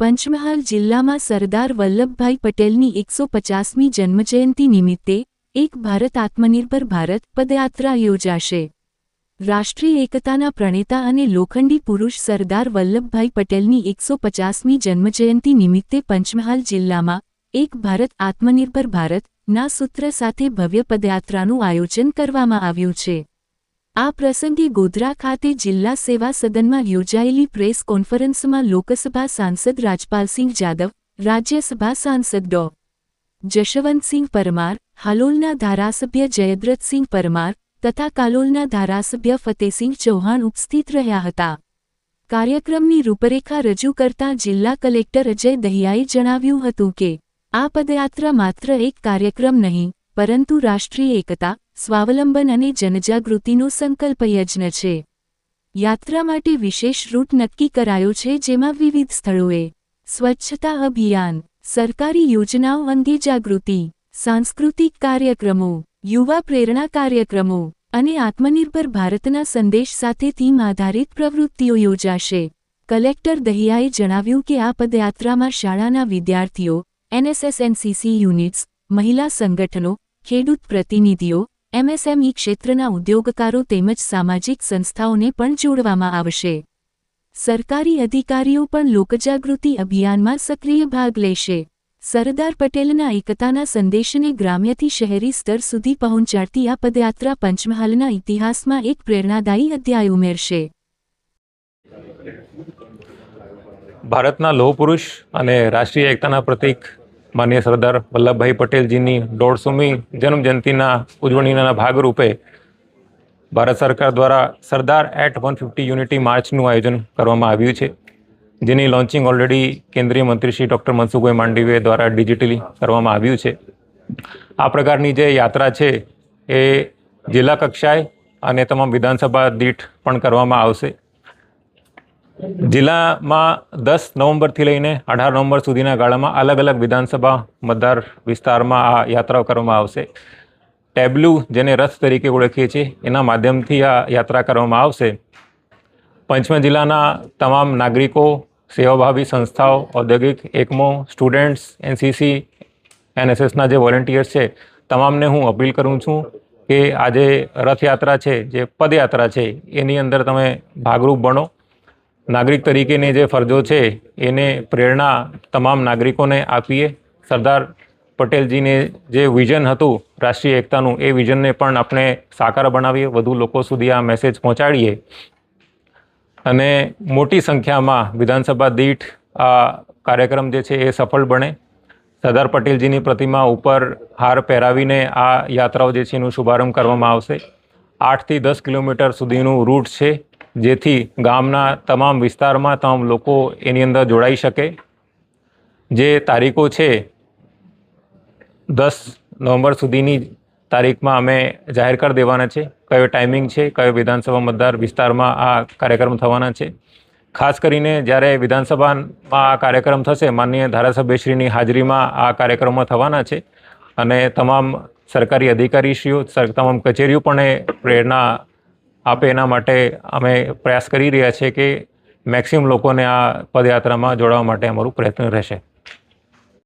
પંચમહાલ જિલ્લામાં સરદાર વલ્લભભાઈ પટેલની એકસો પચાસમી જન્મજયંતિ નિમિત્તે એક ભારત આત્મનિર્ભર ભારત પદયાત્રા યોજાશે. રાષ્ટ્રીય એકતાના પ્રણેતા અને લોખંડી પુરુષ સરદાર વલ્લભભાઈ પટેલની એકસો પચાસમી જન્મજયંતિ નિમિત્તે પંચમહાલ જિલ્લામાં એક ભારત આત્મનિર્ભર ભારત ના સૂત્ર સાથે ભવ્ય પદયાત્રાનું આયોજન કરવામાં આવ્યું છે. આ પ્રસંગે ગોધરા ખાતે જિલ્લા સેવા સદનમાં યોજાયેલી પ્રેસ કોન્ફરન્સમાં લોકસભા સાંસદ રાજપાલસિંહ જાદવ, રાજ્યસભા સાંસદ ડો. જશવંતસિંહ પરમાર, હાલોલના ધારાસભ્ય જયદ્રથસિંહ પરમાર તથા કાલોલના ધારાસભ્ય ફતેસિંહ ચૌહાણ ઉપસ્થિત રહ્યા હતા. કાર્યક્રમની રૂપરેખા રજૂ કરતા જિલ્લા કલેક્ટર અજય દહિયાએ જણાવ્યું હતું કે, આ પદયાત્રા માત્ર એક કાર્યક્રમ નહીં, પરંતુ રાષ્ટ્રીય એકતા સ્વાવલંબન અને જનજાગૃતિનો સંકલ્પ યજ્ઞ છે. યાત્રા માટે વિશેષ રૂટ નક્કી કરાયો છે જેમાં વિવિધ સ્થળોએ સ્વચ્છતા અભિયાન, સરકારી યોજનાઓ અંગે જાગૃતિ, સાંસ્કૃતિક કાર્યક્રમો, યુવા પ્રેરણા કાર્યક્રમો અને આત્મનિર્ભર ભારતના સંદેશ સાથે થીમ આધારિત પ્રવૃત્તિઓ યોજાશે. કલેક્ટર દહિયાએ જણાવ્યું કે આ પદયાત્રામાં શાળાના વિદ્યાર્થીઓ, એનએસએસએનસીસી યુનિટ્સ, મહિલા સંગઠનો, ખેડૂત પ્રતિનિધિઓ એમએસએમઈ ક્ષેત્રના ઉદ્યોગકારો તેમજ સામાજિક સંસ્થાઓને પણ જોડવામાં આવશે. સરકારી અધિકારીઓ પણ લોકજાગૃતિ અભિયાનમાં સક્રિય ભાગ લેશે. સરદાર પટેલના એકતાના સંદેશને ગ્રામ્યથી શહેરી સ્તર સુધી પહોંચાડતી આ પદયાત્રા પંચમહાલના ઇતિહાસમાં એક પ્રેરણાદાયી અધ્યાય ઉમેરશે. ભારતના લોહ પુરુષ અને રાષ્ટ્રીય એકતાના પ્રતીક માન્ય સરદાર વલ્લભભાઈ પટેલજીની દોઢસોમી જન્મજયંતિના ઉજવણીના ભાગરૂપે ભારત સરકાર દ્વારા Sardar at one fifty unity માર્ચનું આયોજન કરવામાં આવ્યું છે, જેની લોન્ચિંગ ઓલરેડી કેન્દ્રીય મંત્રી શ્રી ડૉક્ટર મનસુખભાઈ માંડવીએ દ્વારા ડિજિટલી કરવામાં આવ્યું છે. આ પ્રકારની જે યાત્રા છે એ જિલ્લા કક્ષાએ અને તમામ વિધાનસભા દીઠ પણ કરવામાં આવશે. જિલ્લામાં દસ નવેમ્બરથી લઈને અઢાર નવેમ્બર સુધીના ગાળામાં અલગ અલગ વિધાનસભા મતદાર વિસ્તારમાં આ યાત્રાઓ કરવામાં આવશે. ટેબ્લુ, જેને રથ તરીકે ઓળખીએ છીએ, એના માધ્યમથી આ યાત્રા કરવામાં આવશે. પંચમહાલ જિલ્લાના તમામ નાગરિકો, સેવાભાવી સંસ્થાઓ, ઔદ્યોગિક એકમો, સ્ટુડન્ટ્સ, એનસીસી, એનએસએસના જે વોલેન્ટિયર્સ છે, તમામને હું અપીલ કરું છું કે આજે રથયાત્રા છે, જે પદયાત્રા છે, એની અંદર તમે ભાગરૂપ બનો. નાગરિક તરીકેની જે ફરજો છે, એને પ્રેરણા તમામ નાગરિકોને આપીએ. સરદાર પટેલજીને જે વિઝન હતું, રાષ્ટ્રીય એકતાનું, એ વિઝનને પણ આપણે સાકાર બનાવીએ, વધુ લોકો સુધી આ મેસેજ પહોંચાડીએ. અને મોટી સંખ્યામાં વિધાનસભા દીઠ આ કાર્યક્રમ જે છે, એ સફળ બને. સરદાર પટેલજીની પ્રતિમા ઉપર હાર પહેરાવીને આ યાત્રાઓ જે છે, એનું શુભારંભ કરવામાં આવશે. આઠથી દસ કિલોમીટર સુધીનું રૂટ છે. જેથી ગામના તમામ વિસ્તારમાં તમામ લોકો એની અંદર જોડાઈ શકે. જે તારીખો છે દસ નવેમ્બર સુધીની તારીખમાં અમે જાહેર કરી દેવાના છે. કયો ટાઈમિંગ છે, કયો વિધાનસભા મતદાર વિસ્તારમાં આ કાર્યક્રમ થવાના છે. ખાસ કરીને જ્યારે વિધાનસભામાં આ કાર્યક્રમ થશે, માનનીય ધારાસભ્યશ્રીની હાજરીમાં આ કાર્યક્રમો થવાના છે અને તમામ સરકારી અધિકારીશ્રીઓ તમામ કચેરીઓ પણ એ પ્રેરણા આપે એના માટે અમે પ્રયાસ કરી રહ્યા છીએ કે મેક્સિમમ લોકોને આ પદયાત્રામાં જોડાવા માટે અમારું પ્રયત્ન રહેશે.